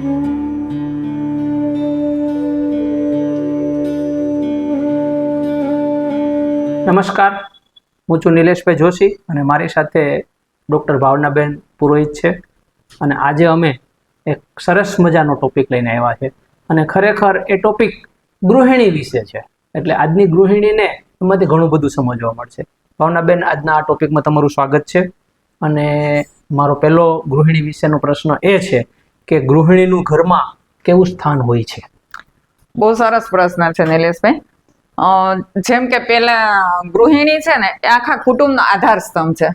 નમસ્કાર. હું છું નિલેશભાઈ જોશી અને મારી સાથે ડૉક્ટર ભાવનાબેન પુરોહિત છે. અને આજે અમે એક સરસ મજાનો ટોપિક લઈને આવ્યા છે. અને ખરેખર એ ટોપિક ગૃહિણી વિશે છે. એટલે આજની ગૃહિણીને એમાંથી ઘણું બધું સમજવા મળશે. ભાવનાબેન, આજના આ ટોપિકમાં તમારું સ્વાગત છે. અને મારો પહેલો ગૃહિણી વિશેનો પ્રશ્ન એ છે કે ગૃહિણીનું ઘરમાં કેવું સ્થાન હોય છે? બહુ સરસ પ્રશ્ન છે નિલેશભાઈ. જેમ કે પેલા ગૃહિણી છે ને એ આખા કુટુંબનો આધાર સ્તંભ છે.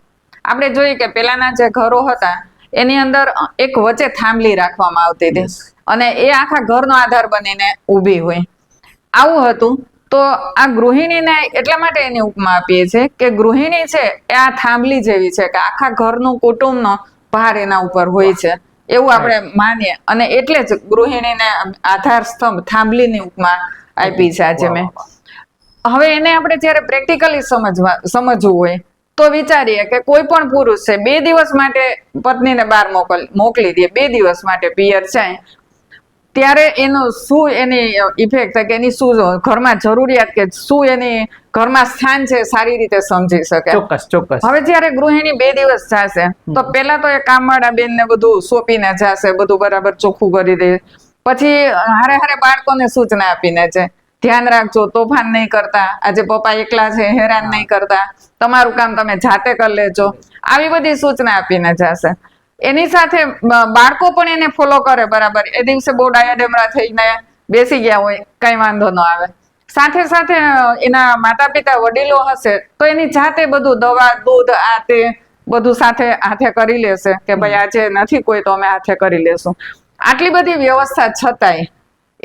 આપણે જોઈએ કે પેલાના જે ઘરો હતા એની અંદર એક વચ્ચે થાંભલી રાખવામાં આવતી હતી. અને એ આખા ઘરનો આધાર બનીને ઊભી હોય. આવું હતું. તો આ ગૃહિણીને એટલા માટે એની ઉપમા આપીએ છીએ કે ગૃહિણી છે એ આ થાંભલી જેવી છે કે આખા ઘરનું કુટુંબનો ભાર એના ઉપર હોય છે. એવું આપણે માનીએ. અને એટલે જ ગૃહિણીને આધાર સ્તંભ થાંભલીની ઉપમા આપી છે આજે મેં. હવે એને આપણે જ્યારે પ્રેક્ટિકલી સમજવા સમજવું હોય તો વિચારીએ કે કોઈ પણ પુરુષ છે બે દિવસ માટે પત્નીને બહાર મોકલ મોકલી દે બે દિવસ માટે પિયર જાય ત્યારે એનું શું એની ઇફેક્ટ કે એની શું ઘરમાં જરૂરિયાત કે શું એની ઘરમાં સ્થાન છે સારી રીતે સમજી શકે. ચોક્કસ ચોક્કસ. હવે જ્યારે ગૃહિણી બે દિવસ જશે તો પેલા તો એ કામવાળા બેન ને બધું સોંપીને જશે બધું બરાબર ચોખ્ખું કરી દે. પછી હારે હારે બાળકોને સૂચના આપીને છે ધ્યાન રાખજો તોફાન નહીં કરતા આજે પપ્પા એકલા છે હેરાન નહીં કરતા તમારું કામ તમે જાતે કરી લેજો. આવી બધી સૂચના આપીને જશે. એની સાથે બાળકો પણ એને ફોલો કરે બરાબર. એ દિવસે બહુ ડાયાડેમરા થઈને બેસી ગયા હોય કઈ વાંધો ન આવે. સાથે સાથે એના માતા પિતા વડીલો હશે તો એની જાતે બધું દવા દૂધ આ તે બધું સાથે હાથે કરી લેશે કે ભાઈ આજે નથી કોઈ તો અમે હાથે કરી લેશું. આટલી બધી વ્યવસ્થા છતાંય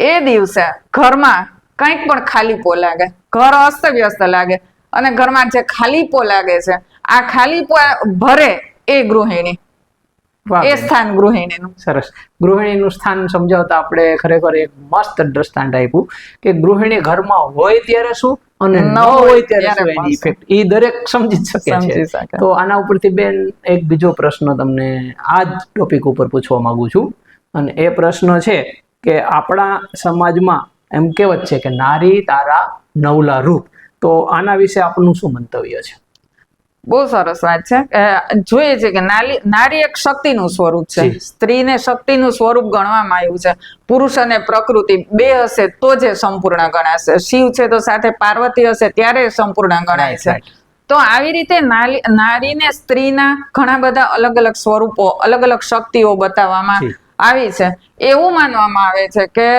એ દિવસે ઘરમાં કંઈક પણ ખાલીપો લાગે. ઘર અસ્ત વ્યસ્ત લાગે. અને ઘરમાં જે ખાલીપો લાગે છે આ ખાલીપો ભરે એ ગૃહિણી. એ. સ્થાન ગૃહિણીનું. સરસ. ગૃહિણીનું સ્થાન સમજાવતા આપણે ખરેખર એક મસ્ત દ્રષ્ટાંત આપ્યું કે ગૃહિણી ઘરમાં હોય ત્યારે શું અને ન હોય ત્યારે એની ઇફેક્ટ એ દરેક સમજી શકે છે. તો આના ઉપરથી બેન એક બીજો પ્રશ્ન તમને આ જ ટોપિક ઉપર પૂછવા માંગુ છું. અને એ પ્રશ્ન છે કે આપણા સમાજમાં એમ કહેવત છે કે નારી તારા નવલા રૂપ. તો આના વિશે આપનું શું મંતવ્ય છે? બહુ સરસ વાત છે. જોઈએ છે કે નારી એક શક્તિનું સ્વરૂપ છે. સ્ત્રીને શક્તિનું સ્વરૂપ ગણવામાં આવ્યું છે. પુરુષ અને પ્રકૃતિ બે હશે તો જ સંપૂર્ણ ગણાશે. શિવ છે તો સાથે પાર્વતી હશે ત્યારે સંપૂર્ણ ગણાય છે. તો આવી રીતે નારી નારીને સ્ત્રીના ઘણા બધા અલગ અલગ સ્વરૂપો અલગ અલગ શક્તિઓ બતાવવામાં. આવી છે. એવું માનવામાં આવે છે કે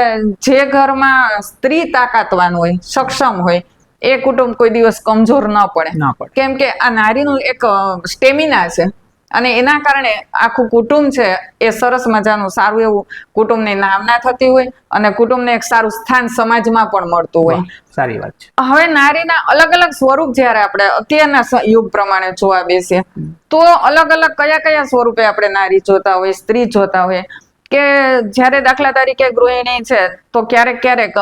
જે ઘરમાં સ્ત્રી તાકાતવાન હોય સક્ષમ હોય એ કુટુંબ કોઈ દિવસ કમજોર ન પડે. કેમ કે આ નારીનું એક સ્ટેમિના છે. અને એના કારણે આખું કુટુંબ છે એ સરસ મજાનું સારું એવું કુટુંબની નામના થતી હોય અને કુટુંબને એક સારું સ્થાન સમાજમાં પણ મળતું હોય. સારી વાત છે. હવે નારીના અલગ અલગ સ્વરૂપ જ્યારે આપણે અત્યારના યુગ પ્રમાણે જોવા બેસીએ તો અલગ અલગ કયા કયા સ્વરૂપે આપણે નારી જોતા હોય સ્ત્રી જોતા હોય કે જ્યારે દાખલા તરીકે ગૃહિણી છે તો ક્યારેક ક્યારેક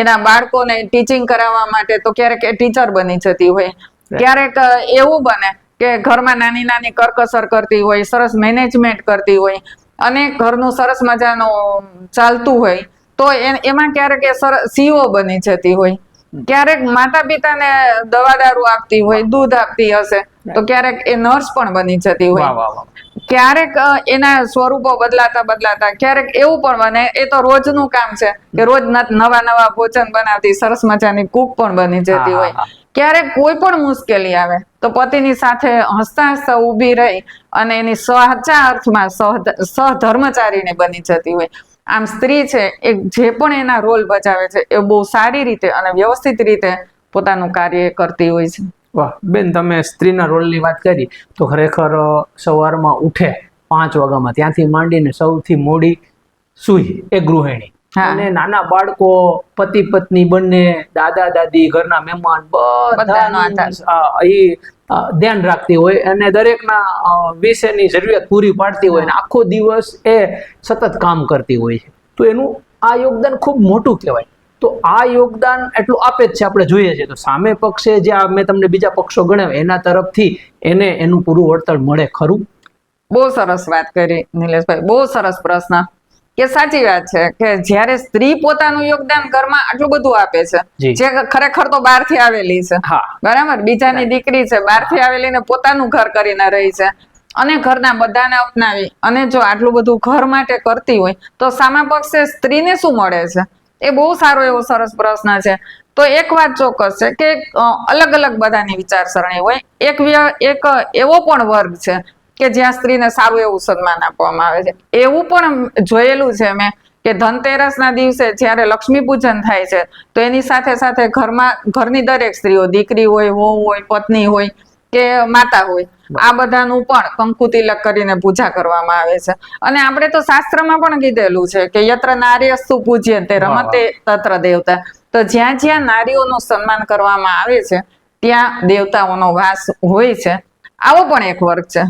એના બાળકોને ટીચિંગ કરાવવા માટે તો ક્યારેક એ ટીચર બની જતી હોય. ક્યારેક એવું બને કે ઘરમાં નાની નાની કરકસર કરતી હોય સરસ મેનેજમેન્ટ કરતી હોય અને ઘરનું સરસ મજાનું ચાલતું હોય તો એમાં ક્યારેક એ સીઓ બની જતી હોય. ક્યારેક માતા પિતાને દવા દારૂ આપતી હોય દૂધ આપતી હશે તો ક્યારેક એ નર્સ પણ બની જતી હોય. ક્યારેક એના સ્વરૂપો બદલાતા બદલાતા ક્યારેક એવું પણ બને એ તો રોજનું કામ છે કે રોજ નવા નવા ભોજન બનાવતી સરસ મજાની કુક પણ બની જતી હોય. ક્યારેક કોઈ પણ મુશ્કેલી આવે તો પતિની સાથે હસતા હસતા ઊભી રહી અને એની સાચા અર્થમાં સહ સહધર્મચારીને બની જતી હોય. આમ સ્ત્રી છે એ જે પણ એના રોલ ભજાવે છે એ બહુ સારી રીતે અને વ્યવસ્થિત રીતે પોતાનું કાર્ય કરતી હોય છે. વાહ બેન તમે સ્ત્રીના રોલની વાત કરી તો ખરેખર સવારમાં ઉઠે પાંચ વાગ્યામાં. ત્યાંથી માંડીને સૌથી મોડી સુઈ એ ગૃહિણી. અને નાના બાળકો પતિ પત્ની બંને દાદા દાદી ઘરના મહેમાન. અ, એ ધ્યાન રાખતી હોય અને દરેકના વિશેની જરૂરિયાત પૂરી પાડતી હોય અને આખો દિવસ એ સતત કામ કરતી હોય છે. તો એનું આ યોગદાન ખૂબ મોટું કહેવાય. તો આ યોગદાન એટલું આપે જ છે આપણે જોઈએ છે. તો સામે પક્ષે જે આ મેં તમને બીજા પક્ષો ગણાવ્યા એના તરફથી એને એનું પૂરું વળતર મળે ખરું? બહુ સરસ વાત કરી નિલેશભાઈ બહુ સરસ પ્રશ્ન. કે સાચી વાત છે કે જ્યારે સ્ત્રી પોતાનું યોગદાન ઘરમાં આટલું બધું આપે છે જે. ખરેખર તો બહારથી આવેલી છે. હા. બરાબર? બીજાની દીકરી છે બહારથી આવેલી ને પોતાનું ઘર કરીને રહી છે. અને ઘરના બધાને અપનાવી અને જો આટલું બધું ઘર માટે કરતી હોય તો સામા પક્ષે સ્ત્રીને શું મળે છે? એ બહુ સારો એવો સરસ પ્રશ્ન છે. તો એક વાત ચોક્કસ છે કે અલગ અલગ બધાની વિચારસરણી હોય. એક એક એવો પણ વર્ગ છે કે જ્યાં સ્ત્રીને સારું એવું સન્માન આપવામાં આવે છે. એવું પણ જોયેલું છે મેં કે ધનતેરસના દિવસે જ્યારે લક્ષ્મી પૂજન થાય છે, તો એની સાથે સાથે ઘરમાં, ઘરની દરેક સ્ત્રીઓ, દીકરી હોય, વહુ હોય, પત્ની હોય કે માતા હોય આ બધાનું પણ કંકુ તિલક કરીને પૂજા કરવામાં આવે છે. અને આપણે તો શાસ્ત્રમાં પણ કીધેલું છે કે યત્ર નાર્યસ્તુ પૂજ્ય તે રમતે તત્ર દેવતા. તો જ્યાં જ્યાં નારીઓનું સન્માન કરવામાં આવે છે ત્યાં દેવતાઓનો વાસ હોય છે. આવો પણ એક વર્ગ છે.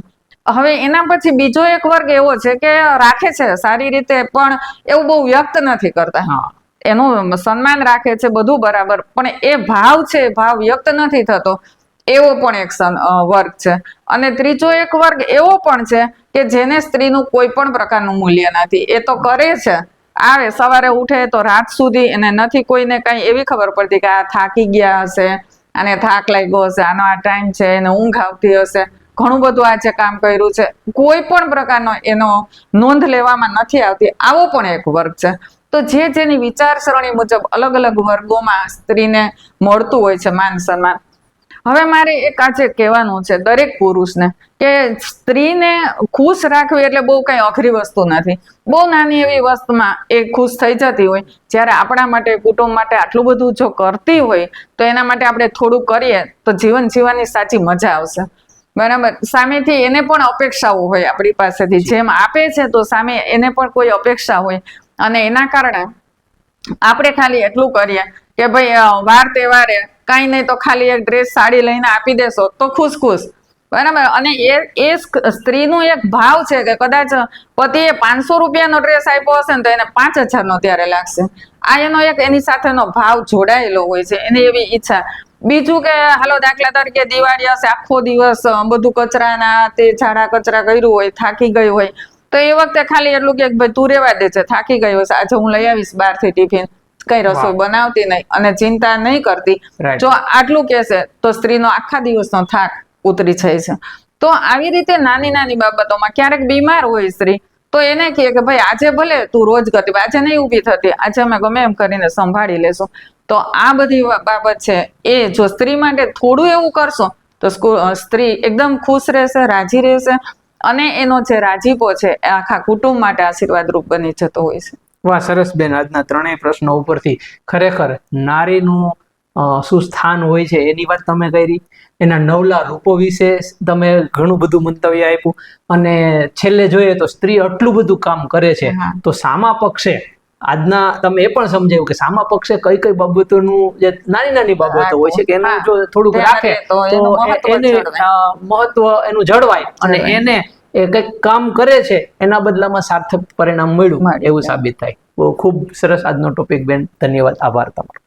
હવે એના પછી બીજો એક વર્ગ એવો છે કે રાખે છે સારી રીતે પણ એવું બહુ વ્યક્ત નથી કરતા. હા. એનું સન્માન રાખે છે બધું બરાબર પણ એ ભાવ છે ભાવ વ્યક્ત નથી થતો. એવો પણ એક વર્ગ છે. અને ત્રીજો એક વર્ગ એવો પણ છે કે જેને સ્ત્રીનું કોઈ પણ પ્રકારનું મૂલ્ય નથી. એ તો કરે છે. આવે, સવારે ઉઠે તો રાત સુધી એને નથી કોઈને કઈ એવી ખબર પડતી કે આ થાકી ગયા હશે, અને થાક લાગ્યો હશે, આનો આ ટાઈમ છે, એને ઊંઘ આવતી હશે. ઘણું બધું આજે કામ કર્યું છે. કોઈ પણ પ્રકારનો એનો નોંધ લેવામાં નથી આવતી. આવો પણ એક વર્ગ છે. તો જે જેની વિચારસરણી મુજબ અલગ અલગ વર્ગોમાં સ્ત્રીને મળતું હોય છે માન સન્માન હવે મારે એક આજે કહેવાનું છે દરેક પુરુષને કે સ્ત્રીને ખુશ રાખવી એટલે બહુ કઈ અઘરી વસ્તુ નથી. બહુ નાની એવી વસ્તુમાં એ ખુશ થઈ જતી હોય, જ્યારે આપણા માટે, કુટુંબ માટે આટલું બધું જો કરતી હોય, તો એના માટે આપણે થોડું કરીએ, તો જીવન જીવવાની સાચી મજા આવશે. બરાબર? સામેથી એને પણ અપેક્ષાઓ હોય આપણી પાસેથી. જેમ આપે છે તો સામે એને પણ કોઈ અપેક્ષા હોય. અને એના કારણે આપણે ખાલી એટલું કરીએ કે ભાઈ વાર તહેવારે કાંઈ નહીં તો ખાલી એક ડ્રેસ સાડી લઈને આપી દેશો તો ખુશ ખુશ બરાબર? અને એ એ સ્ત્રીનું એક ભાવ છે કે કદાચ પતિએ પાંચસો રૂપિયાનો ડ્રેસ આપ્યો હશે ને તો એને પાંચ હજારનો ત્યારે લાગશે. આ એનો એક એની સાથેનો ભાવ જોડાયેલો હોય છે, એની એવી ઈચ્છા. બીજું કે, હાલો, દાખલા તરીકે દિવાળી હશે, આખો દિવસ બધું કચરાના, તે ઝાડા કચરા કર્યું હોય, થાકી ગઈ હોય. તો એ વખતે ખાલી એટલું કે, ભાઈ, તું રેવા દે છે, થાકી ગઈ હશે, આજે હું લઈ આવીશ બહારથી ટિફિન. કઈ રસોઈ બનાવતી નહીં અને ચિંતા નહીં કરતી. જો આટલું કહેશે તો સ્ત્રીનો આખા દિવસનો થાક ઉતરી જાય છે. તો આવી રીતે નાની નાની બાબતોમાં ક્યારેક બીમાર હોય સ્ત્રી તો એને કહે કે ભાઈ આજે ભલે તું રોજ કરતી આજે નહીં ઊભી થતી. આજે અમે ગમે એમ કરીને સંભાળી લેશું. તો આ બધી બાબત છે. એ જો સ્ત્રી માટે થોડું એવું કરશો તો સ્ત્રી એકદમ ખુશ રહેશે રાજી રહેશે અને એનો જે રાજીપો છે એ આખા કુટુંબ માટે આશીર્વાદરૂપ બની જતો હોય છે. વાહ સરસ બેન. આજના ત્રણેય પ્રશ્નો ઉપરથી ખરેખર નારીનું શું સ્થાન હોય છે એની વાત તમે કરી. એના નવલા રૂપો વિશે તમે ઘણું બધું મંતવ્ય આપ્યું. અને છેલ્લે જોઈએ તો સ્ત્રી આટલું બધું કામ કરે છે તો સામા પક્ષે આજના તમે એ પણ સમજાવ્યું કે સામા પક્ષે કઈ કઈ બાબતોનું જે નાની નાની બાબતો હોય છે કે એનું જો થોડુંક રાખે તો એને મહત્વ એનું જળવાય. અને એને એ કંઈક કામ કરે છે એના બદલામાં સાર્થક પરિણામ મળ્યું મળ્યું. એવું સાબિત થાય. બહુ ખૂબ સરસ આજનો ટોપિક બેન. ધન્યવાદ. આભાર તમારો.